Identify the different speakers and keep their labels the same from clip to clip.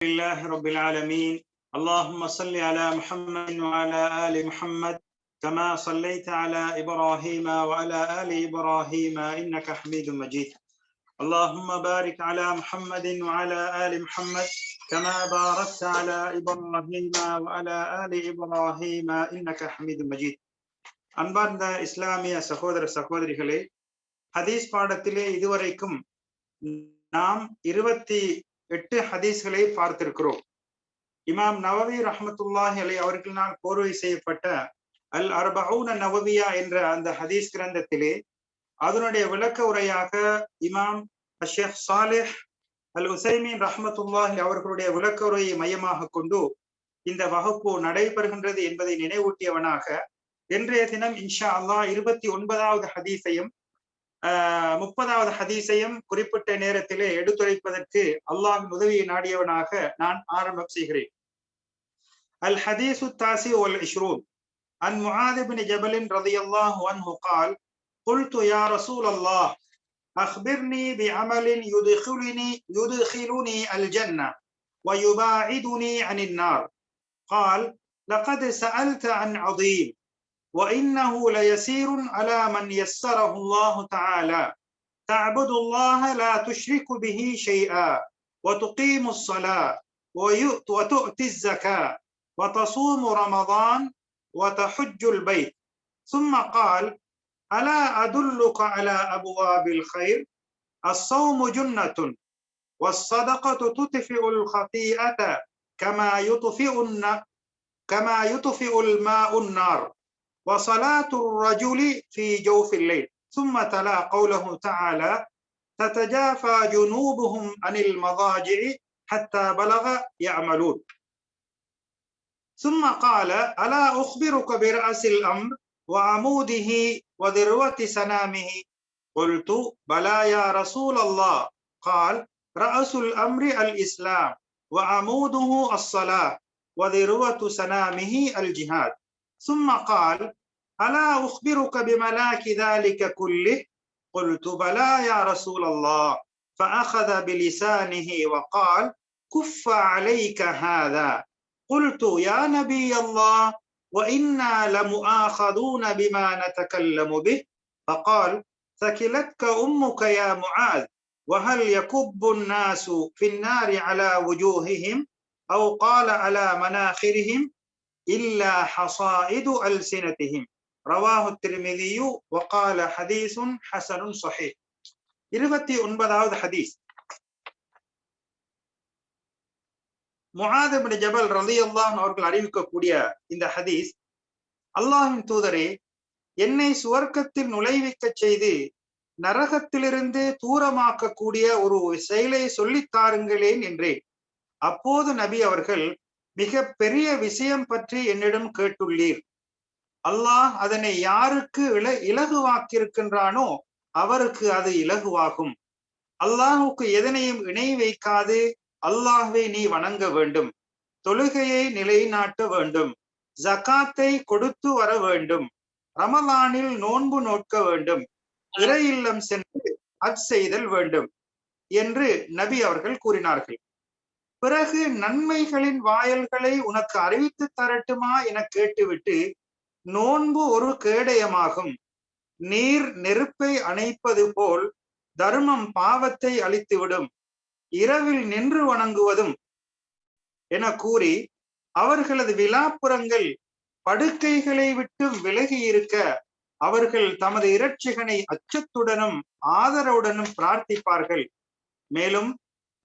Speaker 1: لله رب العالمين اللهم صل على محمد وعلى آل محمد كما صليت على إبراهيم وعلى آل إبراهيم إنك حميد مجيد اللهم بارك على محمد وعلى آل محمد كما باركت على إبراهيم وعلى آل إبراهيم إنك حميد مجيد அன்பார்ந்த இஸ்லாமிய சகோதர சகோதரிகளே ஹதீஸ் பாடத்திலே இதுவரைக்கும் நாம் இருபத்தி எட்டு ஹதீஸ்களை பார்த்திருக்கிறோம். இமாம் நவவி ரஹமத்துல்லாஹி அலை அவர்களினால் கோர்வை செய்யப்பட்ட அல் அர்பவுன நவவியா என்ற அந்த ஹதீஸ் கிரந்தத்திலே அதனுடைய விளக்க உரையாக இமாம் ஷேக் சாலிஹ் அல் உசைமீன் ரஹமத்துல்லாஹி அவர்களுடைய விளக்க உரையை மையமாக கொண்டு இந்த வகுப்பு நடைபெறுகின்றது என்பதை நினைவூட்டியவனாக இன்றைய தினம் இன்ஷா அல்லாஹ் இருபத்தி ஒன்பதாவது ஹதீஸையும் முப்பதாவது ஹதீஸையும் குறிப்பிட்ட நேரத்திலே எடுத்துரைப்பதற்கு அல்லாஹின் உதவியை நாடியவனாக நான் ஆரம்பம் செய்கிறேன் அல் ஹதீசு தாசி ஒல் இஷ்ரூன் அன் முஆத் பின் ஜபலின் ரலியல்லாஹு அன்ஹு قال قلت يا رسول الله أخبرني بعمل يدخلني يدخلني الجنة ويباعدني عن النار قال لقد سألت عن عظيم وإنه ليسير على من يسره الله تعالى. تعبد الله لا تشرك به شيئا وتقيم الصلاة وتؤتي الزكاة وتصوم رمضان وتحج البيت. ثم قال ألا أدلك على أبواب الخير؟ الصوم جنة والصدقة تطفئ الخطيئة كما يطفئ كما يطفئ الماء النار. وصلاة الرجل في جوف الليل. ثم تلا قوله تعالى تتجافى جنوبهم عن المضاجع حتى بلغ يعملون. ثم قال ألا أخبرك برأس الأمر وعموده وذروة سنامه؟ قلت بلى يا رسول الله. قال رأس الأمر الإسلام وعموده الصلاة وذروة سنامه الجهاد. ثم قال ألا أخبرك بملاك ذلك كله؟ قلت بلى يا رسول الله. فأخذ بلسانه وقال كف عليك هذا. قلت يا نبي الله وإنا لمؤاخذون بما نتكلم به. فقال ثكلتك أمك يا معاذ وهل يكب الناس في النار على وجوههم؟ أو قال على مناخرهم؟ இல்லா ஹசாயிது அல் சினத்திஹிம் ரவாஹு திருமிதியு வகால ஹதீசுன் ஹசனுன் சொஹே இருபத்தி ஒன்பதாவது ஹதீஸ். முஹாதபின் ஜபல் ரலி அல்லாஹ் அவர்கள் அறிவிக்கக்கூடிய இந்த ஹதீஸ் அல்லாஹின் தூதரே என்னை சுவர்க்கத்தில் நுழைவிக்க செய்து நரகத்திலிருந்து தூரமாக்கக்கூடிய ஒரு செயலை சொல்லித் தாருங்களேன் என்றேன். அப்போது நபி அவர்கள் மிக பெரிய விஷயம் பற்றி என்னிடம் கேட்டுள்ளீர். அல்லாஹ் அதனை யாருக்கு இல இலகுவாக்கியிருக்கின்றானோ அவருக்கு அது இலகுவாகும். அல்லாஹுக்கு எதனையும் இணை வைக்காது அல்லாஹை நீ வணங்க வேண்டும். தொழுகையை நிலைநாட்ட வேண்டும். ஜகாத்தை கொடுத்து வர வேண்டும். ரமலானில் நோன்பு நோக்க வேண்டும். இறை இல்லம் சென்று அச் செய்தல் வேண்டும் என்று நபி அவர்கள் கூறினார்கள். பிறகு நன்மைகளின் வாயல்களை உனக்கு அறிவித்து தரட்டுமா என கேட்டுவிட்டு நோன்பு ஒரு கேடயமாகும். நீர் நெருப்பை அணைப்பது போல் தர்மம் பாவத்தை அழித்துவிடும். இரவில் நின்று வணங்குவதும் என கூறி அவர்களது விழாப்புறங்கள் படுக்கைகளை விட்டு விலகி இருக்க அவர்கள் தமது இரட்சிகனை அச்சத்துடனும் ஆதரவுடனும் பிரார்த்திப்பார்கள். மேலும்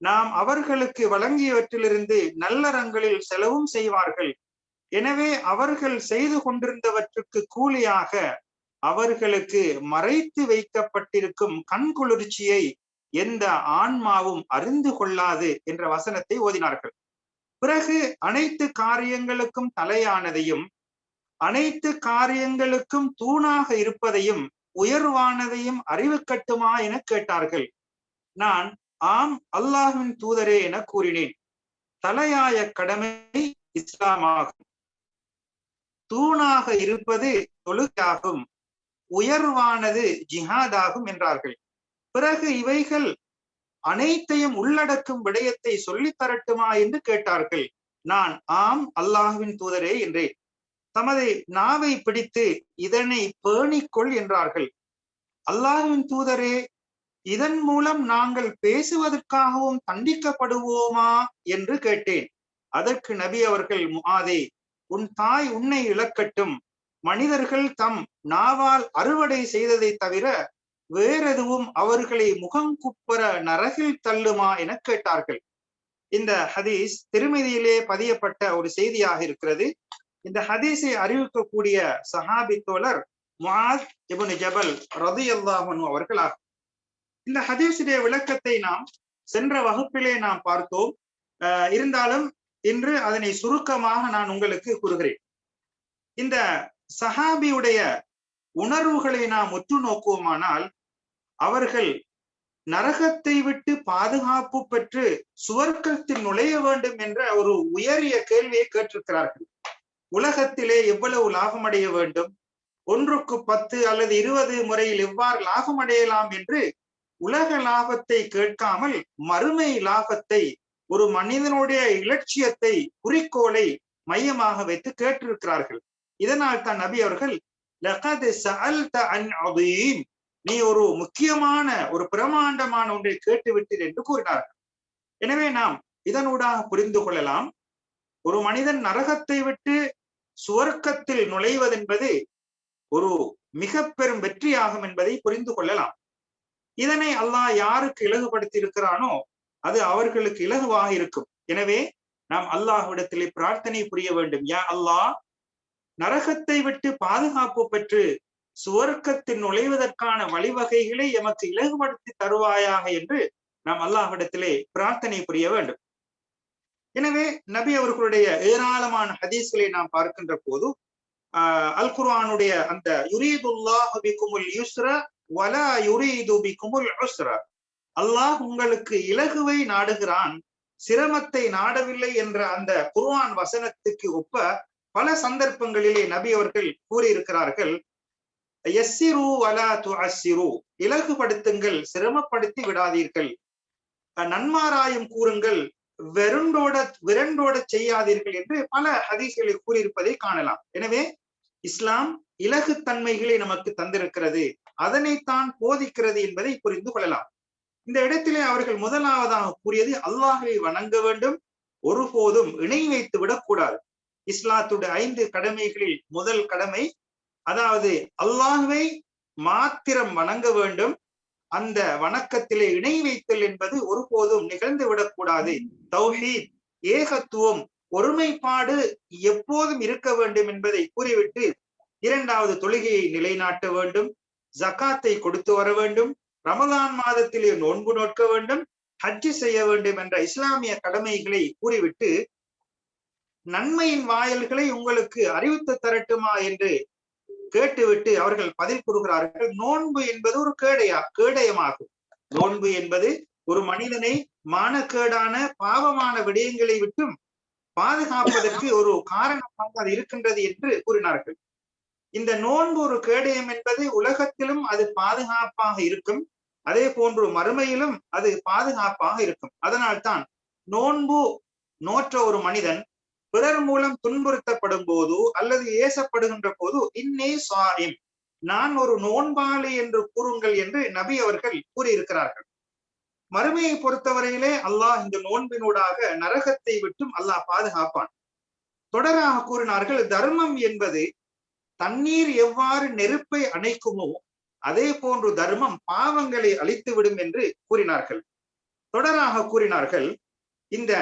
Speaker 1: நாம் அவர்களுக்கு வழங்கியவற்றிலிருந்து நல்லறங்களில் செலவும் செய்வார்கள். எனவே அவர்கள் செய்து கொண்டிருந்தவற்றுக்கு கூலியாக அவர்களுக்கு மறைத்து வைக்கப்பட்டிருக்கும் கண்குளிர்ச்சியை எந்த ஆன்மாவும் அறிந்து கொள்ளாது என்ற வசனத்தை ஓதினார்கள். பிறகு அனைத்து காரியங்களுக்கும் தலையானதையும் அனைத்து காரியங்களுக்கும் தூணாக இருப்பதையும் உயர்வானதையும் அறிவு கட்டுமா என கேட்டார்கள். நான் ஆம் அல்லாஹின் தூதரே என கூறினேன். தலையாய கடமை இஸ்லாமாகும். தூணாக இருப்பது தொழுகாகும் உயர்வானது ஜிஹாதாகும் என்றார்கள். பிறகு இவைகள் அனைத்தையும் உள்ளடக்கும் விடயத்தை சொல்லித் தரட்டுமா என்று கேட்டார்கள். நான் ஆம் அல்லாஹுவின் தூதரே என்றேன். தமது நாவை பிடித்து இதனை பேணிக்கொள் என்றார்கள். அல்லாஹுவின் தூதரே இதன் மூலம் நாங்கள் பேசுவதற்காகவும் தண்டிக்கப்படுவோமா என்று கேட்டேன். அதற்கு நபி அவர்கள் முகாதே உன் தாய் உன்னை இழக்கட்டும். மனிதர்கள் தம் நாவால் அறுவடை செய்ததை தவிர வேறெதுவும் அவர்களை முகங்குப்புற நரகில் தள்ளுமா என கேட்டார்கள். இந்த ஹதீஸ் திருமதியிலே பதியப்பட்ட ஒரு செய்தியாக இருக்கிறது. இந்த ஹதீஸை அறிவிக்கக்கூடிய சஹாபி தோழர் முஹாத் இபுன் ஜபல் ரதியல்லாஹு அவர்கள் ஆகும் இந்த ஹதீஸுடைய விளக்கத்தை நாம் சென்ற வகுப்பிலே நாம் பார்த்தோம். இருந்தாலும் இன்று அதனை சுருக்கமாக நான் உங்களுக்கு கூறுகிறேன். இந்த சஹாபியுடைய உணர்வுகளை நாம் உற்று நோக்குவோமானால் அவர்கள் நரகத்தை விட்டு பாதுகாப்பு பெற்று சுவர்க்கத்தில் நுழைய வேண்டும் என்ற ஒரு உயரிய கேள்வியை கேட்டிருக்கிறார்கள். உலகத்திலே எவ்வளவு லாபம் அடைய வேண்டும்? ஒன்றுக்கு பத்து அல்லது இருபது முறையில் எவ்வாறு லாபம் அடையலாம் என்று உலக லாபத்தை கேட்காமல் மறுமை லாபத்தை ஒரு மனிதனுடைய இலட்சியத்தை குறிக்கோளை மையமாக வைத்து கேட்டிருக்கிறார்கள். இதனால் தான் நபி அவர்கள் நீ ஒரு முக்கியமான ஒரு பிரமாண்டமான ஒன்றை கேட்டுவிட்டீர் என்று கூறினார்கள். எனவே நாம் இதனூடாக புரிந்து கொள்ளலாம். ஒரு மனிதன் நரகத்தை விட்டு சுவர்க்கத்தில் நுழைவதென்பது ஒரு மிக பெரும் வெற்றியாகும் என்பதை புரிந்து கொள்ளலாம். இதனை அல்லாஹ் யாருக்கு இலகுபடுத்தி இருக்கிறானோ அது அவர்களுக்கு இலகுவாக இருக்கும். எனவே நாம் அல்லாஹ்விடத்திலே பிரார்த்தனை புரிய வேண்டும். யா அல்லாஹ் நரகத்தை விட்டு பாதுகாப்பு பெற்று சுவர்க்கத்தில் நுழைவதற்கான வழிவகைகளை எமக்கு இலகுபடுத்தி தருவாயாக என்று நாம் அல்லாஹ்விடத்திலே பிரார்த்தனை புரிய வேண்டும். எனவே நபி அவர்களுடைய ஏராளமான ஹதீஸ்களை நாம் பார்க்கின்ற போது ஆஹ் அல் குர்ஆனுடைய அந்த யுரீதுல்லாஹ் பிகுமுல் யுஸ்ர வலா யுரீது பிகுமுல் உஸ்ரா. அல்லாஹ் உங்களுக்கு இலகுவை நாடுகிறான். சிரமத்தை நாடவில்லை என்ற அந்த குர்ஆன் வசனத்துக்கு ஒப்ப பல சந்தர்ப்பங்களிலே நபி அவர்கள் கூறியிருக்கிறார்கள். எஸ்ஸிரு வலா துஅஸ்ஸிரு. இலகுபடுத்துங்கள் சிரமப்படுத்தி விடாதீர்கள். நன்மாராயம் கூறுங்கள் வெருண்டோட விரண்டோட செய்யாதீர்கள் என்று பல ஹதீஸ்களை கூறியிருப்பதை காணலாம். எனவே இஸ்லாம் இலகு தன்மைகளை நமக்கு தந்திருக்கிறது. அதனைத்தான் போதிக்கிறது என்பதை புரிந்து கொள்ளலாம். இந்த இடத்திலே அவர்கள் முதலாவதாக கூறியது அல்லாஹை வணங்க வேண்டும் ஒருபோதும் இணை வைத்து விடக்கூடாது இஸ்லாத்துடைய ஐந்து கடமைகளில் முதல் கடமை அதாவது அல்லாஹுவை மாத்திரம் வணங்க வேண்டும் அந்த வணக்கத்திலே இணை வைத்தல் என்பது ஒருபோதும் நிகழ்ந்து விடக்கூடாது தௌஹீத் ஏகத்துவம் ஒருமைப்பாடு எப்போதும் இருக்க வேண்டும் என்பதை கூறிவிட்டு இரண்டாவது தொழுகையை நிலைநாட்ட வேண்டும். ஜக்காத்தை கொடுத்து வர வேண்டும். ரமலான் மாதத்திலே நோன்பு நோக்க வேண்டும். ஹஜ்ஜு செய்ய வேண்டும் என்ற இஸ்லாமிய கடமைகளை கூறிவிட்டு நன்மையின் வாயல்களை உங்களுக்கு அறிவித்து தரட்டுமா என்று கேட்டுவிட்டு அவர்கள் பதில் கூறுகிறார்கள். நோன்பு என்பது ஒரு கேடையா கேடயமாகும். நோன்பு என்பது ஒரு மனிதனை மானக்கேடான பாவமான விடயங்களை விட்டும் பாதுகாப்பதற்கு ஒரு காரணமாக அது இருக்கின்றது என்று கூறினார்கள். இந்த நோன்பு ஒரு கேடயம் என்பது உலகத்திலும் அது பாதுகாப்பாக இருக்கும். அதே போன்று மறுமையிலும் அது பாதுகாப்பாக இருக்கும். அதனால்தான் நோன்பு நோற்ற ஒரு மனிதன் பிறர் மூலம் துன்புறுத்தப்படும் போது அல்லது ஏசப்படுகின்ற போது இன்னே சாரிம் நான் ஒரு நோன்பாளி என்று கூறுங்கள் என்று நபி அவர்கள் கூறியிருக்கிறார்கள். மறுமையை பொறுத்தவரையிலே அல்லாஹ் இந்த நோன்பினூடாக நரகத்தை விட்டும் அல்லாஹ் பாதுகாப்பான். தொடராக கூறினார்கள் தர்மம் என்பது தண்ணீர் எவ்வாறு நெருப்பை அணைக்குமோ அதே போன்று தர்மம் பாவங்களை அழித்து விடும் என்று கூறினார்கள். தொடராக கூறினார்கள் இந்த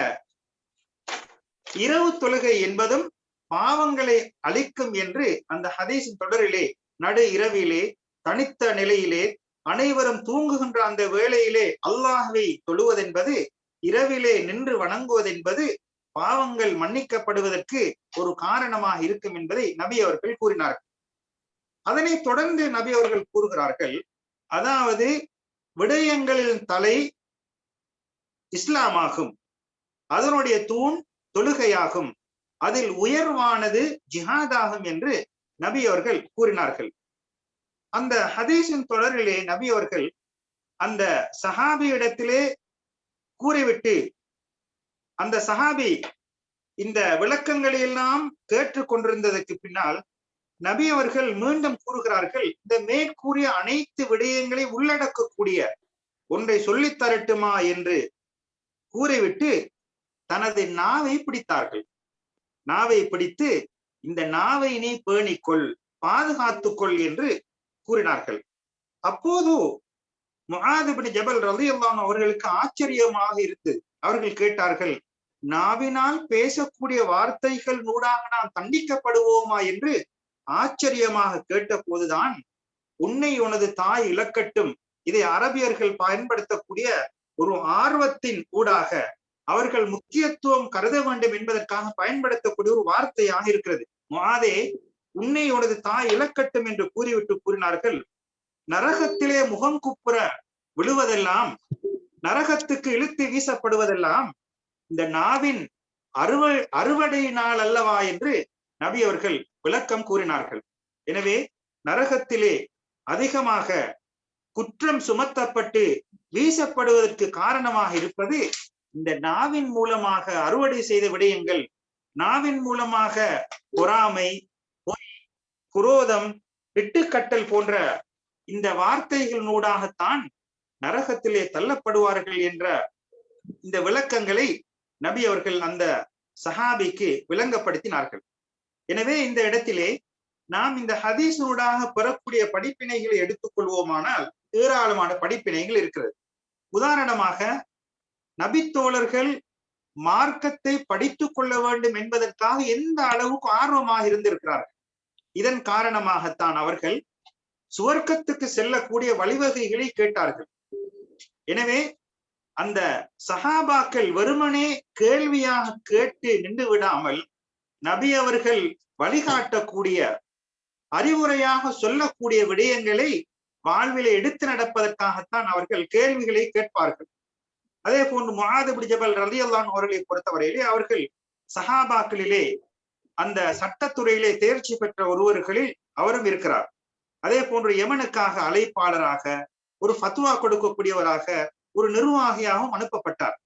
Speaker 1: இரவு தொழுகை என்பதும் பாவங்களை அழிக்கும் என்று அந்த ஹதீஸின் தொடரிலே நடு இரவிலே தனித்த நிலையிலே அனைவரும் தூங்குகின்ற அந்த வேளையிலே அல்லாஹவை தொழுவதென்பது இரவிலே நின்று வணங்குவதென்பது பாவங்கள் மன்னிக்கப்படுவதற்கு ஒரு காரணமாக இருக்கும் என்பதை நபி அவர்கள் கூறினார்கள். அதனை தொடர்ந்து நபி அவர்கள் கூறுகிறார்கள் அதாவது விடயங்களின் தலை இஸ்லாமாகும் அதனுடைய தூண் தொழுகையாகும் அதில் உயர்வானது ஜிஹாதாகும் என்று நபி அவர்கள் கூறினார்கள். அந்த ஹதீஸின் தொடரிலே நபி அவர்கள் அந்த சஹாபியிடத்திலே கூறிவிட்டு அந்த சஹாபி இந்த விளக்கங்களை எல்லாம் கேட்டுக் கொண்டிருந்ததற்கு பின்னால் நபி அவர்கள் மீண்டும் கூறுகிறார்கள் இந்த மேற்கூறிய அனைத்து விடயங்களை உள்ளடக்கக்கூடிய ஒன்றை சொல்லித் தரட்டுமா என்று கூறிவிட்டு தனது நாவை பிடித்தார்கள். நாவை பிடித்து இந்த நாவை நீ பேணிக்கொள் பாதுகாத்துக்கொள் என்று கூறினார்கள். அப்போது முகாதிபடி ஜபல் ரவி அவர்களுக்கு ஆச்சரியமாக இருந்து அவர்கள் கேட்டார்கள் நாவினால் பேசக்கூடிய வார்த்தைகள் நூடாக நாம் தண்டிக்கப்படுவோமா என்று ஆச்சரியமாக கேட்ட போதுதான் உன்னை உனது தாய் இழக்கட்டும். இதை அரபியர்கள் பயன்படுத்தக்கூடிய ஒரு ஆர்வத்தின் ஊடாக அவர்கள் முக்கியத்துவம் கருத வேண்டும் என்பதற்காக பயன்படுத்தக்கூடிய ஒரு வார்த்தையாக இருக்கிறது. மாதே உன்னை உனது தாய் இழக்கட்டும் என்று கூறிவிட்டு கூறினார்கள். நரகத்திலே முகம் குப்புற விழுவதெல்லாம் நரகத்துக்கு இழுத்து வீசப்படுவதெல்லாம் இந்த நாவின் அறுவ அறுவடையினால் அல்லவா என்று நபி அவர்கள் விளக்கம் கூறினார்கள். எனவே நரகத்திலே அதிகமாக குற்றம் சுமத்தப்பட்டு வீசப்படுவதற்கு காரணமாக இருப்பது இந்த நாவின் மூலமாக அறுவடை செய்த விடயங்கள். நாவின் மூலமாக பொறாமை பொய் குரோதம் இட்டுக்கட்டல் போன்ற இந்த வார்த்தைகளினூடாகத்தான் நரகத்திலே தள்ளப்படுவார்கள் என்ற இந்த விளக்கங்களை நபி அவர்கள் அந்த சஹாபிக்கு விளங்கப்படுத்தினார்கள். எனவே இந்த இடத்திலே நாம் இந்த ஹதீஸனூடாக பெறக்கூடிய படிப்பினைகளை எடுத்துக்கொள்வோமானால் ஏராளமான படிப்பினைகள் இருக்கிறது. உதாரணமாக நபித்தோழர்கள் மார்க்கத்தை படித்துக் கொள்ள வேண்டும் என்பதற்காக எந்த அளவுக்கு ஆர்வமாக இருந்திருக்கிறார்கள்? இதன் காரணமாகத்தான் அவர்கள் சுவர்க்கத்துக்கு செல்லக்கூடிய வழிவகைகளை கேட்டார்கள். எனவே அந்த சஹாபாக்கள் வெறுமனே கேள்வியாக கேட்டு நின்று விடாமல் நபி அவர்கள் வழிகாட்டக்கூடிய அறிவுரையாக சொல்லக்கூடிய விடயங்களை வாழ்விலை எடுத்து நடப்பதற்காகத்தான் அவர்கள் கேள்விகளை கேட்பார்கள். அதே போன்று முகாதுபடி ஜபல் ரலி அல்லான் அவர்களை பொறுத்தவரையிலே அவர்கள் சஹாபாக்களிலே அந்த சட்டத்துறையிலே தேர்ச்சி பெற்ற ஒருவர்களில் அவரும் இருக்கிறார். அதே போன்று யமனுக்காக அழைப்பாளராக ஒரு ஃபத்துவா கொடுக்கக்கூடியவராக ஒரு நிர்வாகியாகவும் அனுப்பப்பட்டார்.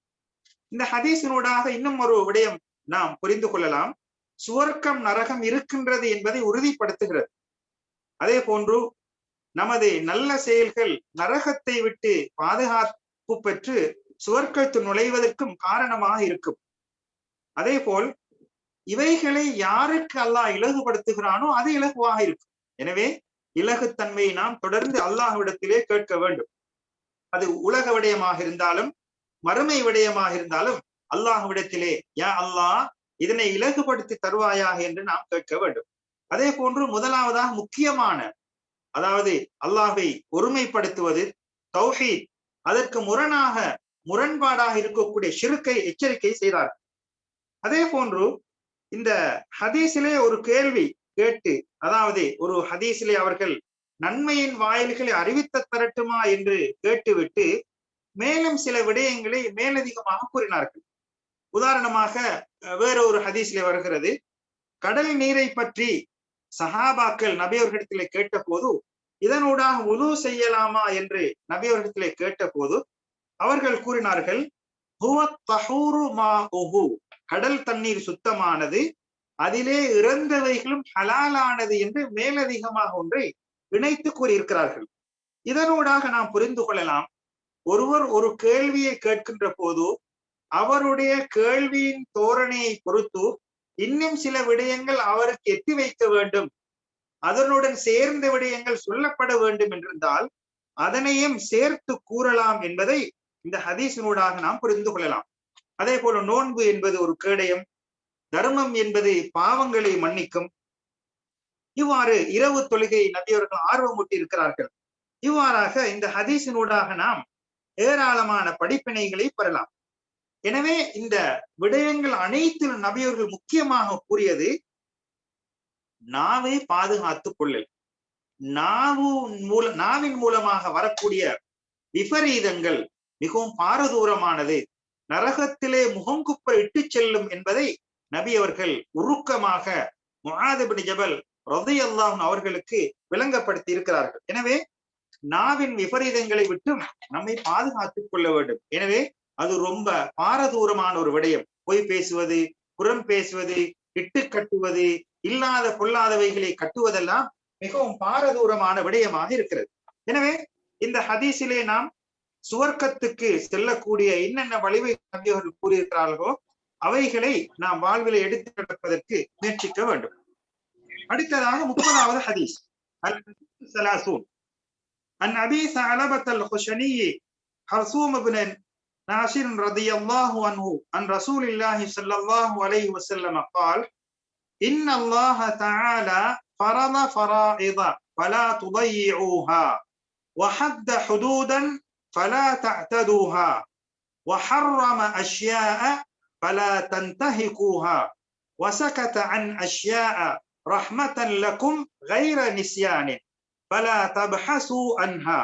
Speaker 1: இந்த ஹதீஸினூடாக இன்னும் ஒரு விடயம் நாம் புரிந்து கொள்ளலாம். சுவர்க்கம் நரகம் இருக்கின்றது என்பதை உறுதிப்படுத்துகிறது. அதே போன்று நமது நல்ல செயல்கள் நரகத்தை விட்டு பாதுகாப்பு பெற்று சுவர்க்கத்து நுழைவதற்கும் காரணமாக இருக்கும். அதே போல் இவைகளை யாருக்கு அல்லாஹ் இலகுபடுத்துகிறானோ அது இலகுவாக இருக்கும். எனவே இலகுத்தன்மையை நாம் தொடர்ந்து அல்லாஹ்விடத்திலே கேட்க வேண்டும். அது உலக விடயமாக இருந்தாலும் மறுமை விடயமாக இருந்தாலும் அல்லாஹ்விடத்திலே யா அல்லாஹ் இதனை இலகுபடுத்தி தருவாயாக என்று நாம் கேட்க வேண்டும். அதே போன்று முதலாவதாக முக்கியமான அதாவது அல்லாஹை ஒருமைப்படுத்துவது தௌஹீத் அதற்கு முரணாக முரண்பாடாக இருக்கக்கூடிய சிறுக்கை எச்சரிக்கை செய்தார். அதே போன்று இந்த ஹதீஸிலே ஒரு கேள்வி கேட்டு அதாவது ஒரு ஹதீஸிலே அவர்கள் நன்மையின் வாயில்களை அறிவித்த தரட்டுமா என்று கேட்டுவிட்டு மேலும் சில விடயங்களை மேலதிகமாக கூறினார்கள். உதாரணமாக வேற ஒரு ஹதீஸ்ல வருகிறது. கடல் நீரை பற்றி சஹாபாக்கள் நபியவர்களிடத்திலே கேட்ட போது இதனூடாக உது செய்யலாமா என்று நபியவர்களிடத்திலே கேட்ட போது அவர்கள் கூறினார்கள் கடல் தண்ணீர் சுத்தமானது அதிலே இறந்தவைகளும் ஹலாலானது என்று மேலதிகமாக ஒன்றை இணைத்து கூறியிருக்கிறார்கள். இதனூடாக நாம் புரிந்து கொள்ளலாம் ஒருவர் ஒரு கேள்வியை கேட்கின்ற போது அவருடைய கேள்வியின் தோரணையை பொறுத்து இன்னும் சில விடயங்கள் அவருக்கு எட்டி வைக்க வேண்டும். அதனுடன் சேர்ந்த விடயங்கள் சொல்லப்பட வேண்டும் என்றிருந்தால் அதனையும் சேர்த்து கூறலாம் என்பதை இந்த ஹதீஸினூடாக நாம் புரிந்து கொள்ளலாம். அதே போல நோன்பு என்பது ஒரு கேடயம் தர்மம் என்பது பாவங்களை மன்னிக்கும் இவ்வாறு இரவு தொழுகை நபியவர்கள் ஆர்வமூட்டி இருக்கிறார்கள். இவ்வாறாக இந்த ஹதீஸினூடாக நாம் ஏராளமான படிப்பினைகளை பெறலாம். எனவே இந்த விடயங்கள் அனைத்திலும் நபியவர்கள் முக்கியமாக கூறியது நாவை பாதுகாத்துக் கொள்ளல் நாவு மூல நாவின் மூலமாக வரக்கூடிய விபரீதங்கள் மிகவும் பாரதூரமானது. நரகத்திலே முகங்குப்ப இட்டு செல்லும் என்பதை நபி அவர்கள் உருக்கமாக முகாதபின் ஜபல் ரதி அல்லாஹ் அவர்களுக்கு விளங்கப்படுத்தி இருக்கிறார்கள். எனவே நாவின் விபரீதங்களை விட்டும் நம்மை பாதுகாத்துக் கொள்ள வேண்டும். எனவே அது ரொம்ப பாரதூரமான ஒரு விடயம். பொய் பேசுவது புறம் பேசுவது இட்டு கட்டுவது இல்லாத பொல்லாதவைகளை கட்டுவதெல்லாம் மிகவும் பாரதூரமான விடயமாக இருக்கிறது. எனவே இந்த ஹதீஸிலே நாம் சுவர்க்கத்துக்கு செல்லக்கூடிய என்னென்ன வலிமை நபியவர்கள் கூறியிருக்கிறார்களோ அவைகளை நாம் வாழ்வில் எடுத்து நடப்பதற்கு முயற்சிக்க வேண்டும். அடுத்ததாக முப்பதாவது ஹதீஸ் சலாசூன் அன் அபி ثعلبة الخشني حرصوم بن ناصر رضي الله عنه عن رسول الله صلى الله عليه وسلم قال إن الله تعالى فرض فرائض فلا تضيعوها وحد حدودا فلا تعتدوها وحرم أشياء فلا تنتهكوها وسكت عن أشياء ரஹ்மத்தன் லக்கும் கைர நிஸ்யானின் பல தபஹசு அன்ஹா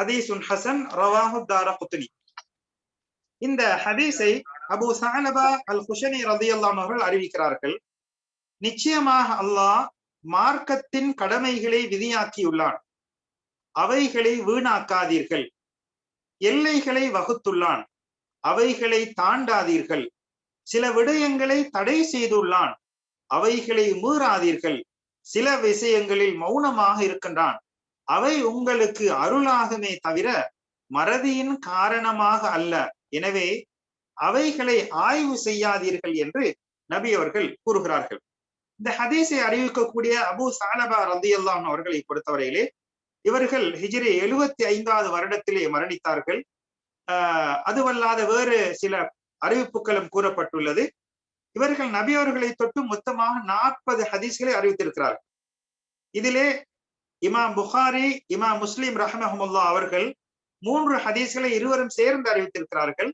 Speaker 1: ஹதீசுன் ஹசன் ரவாஹு தார குத்னி இந்த ஹதீஸை அபு சானபா அல் குஷனி ரதியல்லாம் அவர்கள் அறிவிக்கிறார்கள். நிச்சயமாக அல்லாஹ் மார்க்கத்தின் கடமைகளை விதியாக்கியுள்ளான். அவைகளை வீணாக்காதீர்கள். எல்லைகளை வகுத்துள்ளான். அவைகளை தாண்டாதீர்கள். சில விடயங்களை தடை செய்துள்ளான். அவைகளை மீறாதீர்கள். சில விஷயங்களில் மௌனமாக இருக்கின்றான். அவை உங்களுக்கு அருளாகுமே தவிர மறதியின் காரணமாக அல்ல. எனவே அவைகளை ஆய்வு செய்யாதீர்கள் என்று நபி அவர்கள் கூறுகிறார்கள். இந்த ஹதீஸை அறிவிக்கக்கூடிய அபு சாலபா ரந்தியல்லாம் அவர்களை பொறுத்தவரையிலே இவர்கள் ஹிஜ்ரி எழுபத்தி ஐந்தாவது வருடத்திலே மரணித்தார்கள். ஆஹ் அதுவல்லாத வேறு சில அறிவிப்புகளும் கூறப்பட்டுள்ளது. இவர்கள் நபி அவர்களை தொட்டு மொத்தமாக நாற்பது ஹதீஸ்களை அறிவித்திருக்கிறார்கள் இதிலே இமாம் புகாரி இமாம் முஸ்லிம் ரஹமஹமுல்லா அவர்கள் மூன்று ஹதீஸ்களை இருவரும் சேர்ந்து அறிவித்திருக்கிறார்கள்.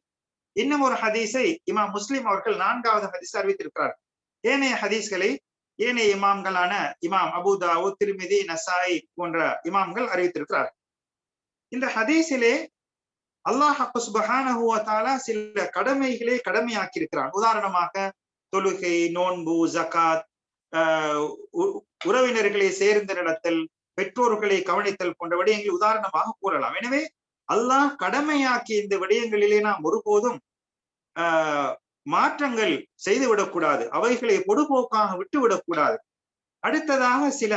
Speaker 1: இன்னும் ஒரு ஹதீஸை இமாம் முஸ்லிம் அவர்கள் நான்காவது ஹதீஸ் அறிவித்திருக்கிறார்கள் ஏனைய ஹதீஸ்களை ஏனைய இமாம்களான இமாம் அபுதாவு திருமிதி நசாய் போன்ற இமாம்கள் அறிவித்திருக்கிறார்கள் இந்த ஹதீஸிலே அல்லாஹ் சில கடமைகளை கடமையாக்கி இருக்கிறான் உதாரணமாக தொழுகை நோன்பு ஜகாத் உறவினர்களை சேர்ந்த நடத்தல் பெற்றோர்களை கவனித்தல் போன்ற விடயங்களை உதாரணமாக கூறலாம். எனவே அல்லாஹ் கடமையாக்கிய இந்த விடயங்களிலே நாம் ஒருபோதும் ஆஹ் மாற்றங்கள் செய்துவிடக்கூடாது அவைகளை பொடுபோக்காக விட்டுவிடக்கூடாது. அடுத்ததாக சில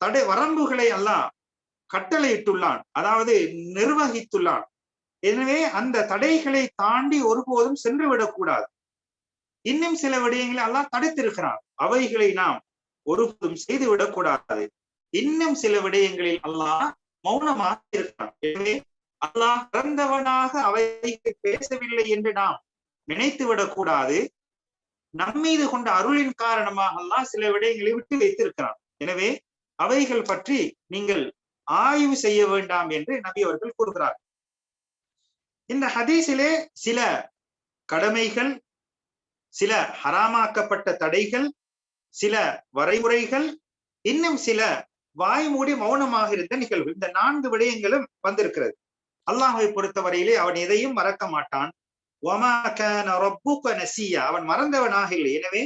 Speaker 1: தடை வரம்புகளை எல்லாம் கட்டளையிட்டுள்ளான். அதாவது நிர்வகித்துள்ளான். எனவே அந்த தடைகளை தாண்டி ஒருபோதும் சென்று விடக்கூடாது இன்னும் சில விடயங்களை அல்லாஹ் தடுத்திருக்கிறான். அவைகளை நாம் ஒருபோதும் செய்து விடக்கூடாது இன்னும் சில விடயங்களில் அல்லாஹ் மௌனமாக இருக்கிறான். எனவே அல்லாஹ் பிறந்தவனாக அவைக்கு பேசவில்லை என்று நாம் நினைத்து விடக்கூடாது நம்மீது கொண்ட அருளின் காரணமாக அல்லாஹ் சில விடயங்களை விட்டு வைத்திருக்கிறான். எனவே அவைகள் பற்றி நீங்கள் ஆய்வு செய்ய வேண்டாம் என்று நபி அவர்கள் கூறுகிறார் இந்த ஹதீஸிலே சில கடமைகள் சில ஹராமாக்கப்பட்ட தடைகள் சில வரைமுறைகள் இன்னும் சில வாய்மூடி மௌனமாக இருந்த நிகழ்வு. இந்த நான்கு விடயங்களும் வந்திருக்கிறது. அல்லாஹை பொறுத்தவரையிலே அவன் எதையும் மறக்க மாட்டான். அவன் மறந்தவனாக இல்லை. எனவே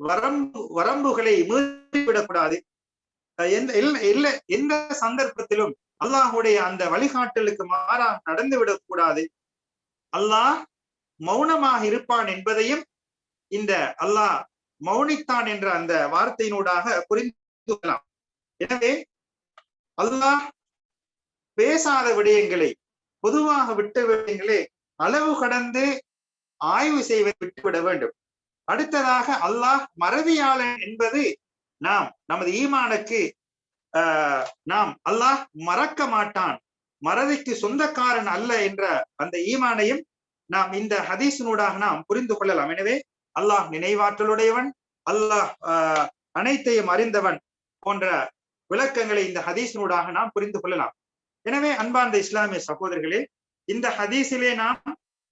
Speaker 1: வரம்பு வரம்புகளை மீறிவிடக்கூடாது எந்த இல்லை எந்த சந்தர்ப்பத்திலும் அல்லாஹுடைய அந்த வழிகாட்டலுக்கு மாறா நடந்து விடக்கூடாது. அல்லாஹ் மௌனமாக இருப்பான் என்பதையும் இந்த அல்லாஹ் மௌனித்தான் என்ற அந்த வார்த்தையினூடாக புரிந்து கொள்ளலாம். எனவே அல்லாஹ் பேசாத விடயங்களை பொதுவாக விட்ட விடயங்களை அளவு கடந்து ஆய்வு செய்வதை விட்டுவிட வேண்டும். அடுத்ததாக அல்லாஹ் மறதியாளன் என்பது நாம் நமது ஈமானுக்கு ஆஹ் நாம் அல்லாஹ் மறக்க மாட்டான். மறதிக்கு சொந்தக்காரன் அல்ல என்ற அந்த ஈமானையும் நாம் இந்த ஹதீஸினூடாக நாம் புரிந்து கொள்ளலாம். எனவே அல்லாஹ் நினைவாற்றலுடையவன் அல்லாஹ் ஆஹ் அனைத்தையும் அறிந்தவன் போன்ற விளக்கங்களை இந்த ஹதீஸினூடாக நாம் புரிந்து கொள்ளலாம். எனவே அன்பார்ந்த இஸ்லாமிய சகோதரர்களே இந்த ஹதீஸிலே நாம்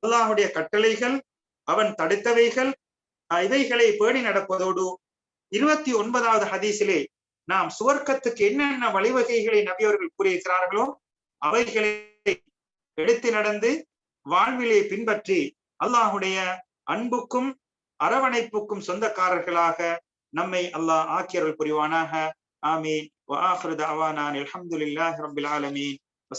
Speaker 1: அல்லாஹுடைய கட்டளைகள் அவன் தடுத்தவைகள் இவைகளை பேணி நடப்பதோடு இருபத்தி ஒன்பதாவது ஹதீஸிலே நாம் சுவர்க்கத்துக்கு என்னென்ன வழிவகைகளை நபி அவர்கள் கூறியிருக்கிறார்களோ அவைகளை எடுத்து நடந்து வாழ்விலை பின்பற்றி அல்லாஹுடைய அன்புக்கும் அரவணைப்புக்கும் சொந்தக்காரர்களாக நம்மை அல்லாஹ் ஆக்கியர்கள் புரிவானாக. ஆமீன். வாஹ்ரத் அவானான் அலமதுல்லாஹ் ரபில்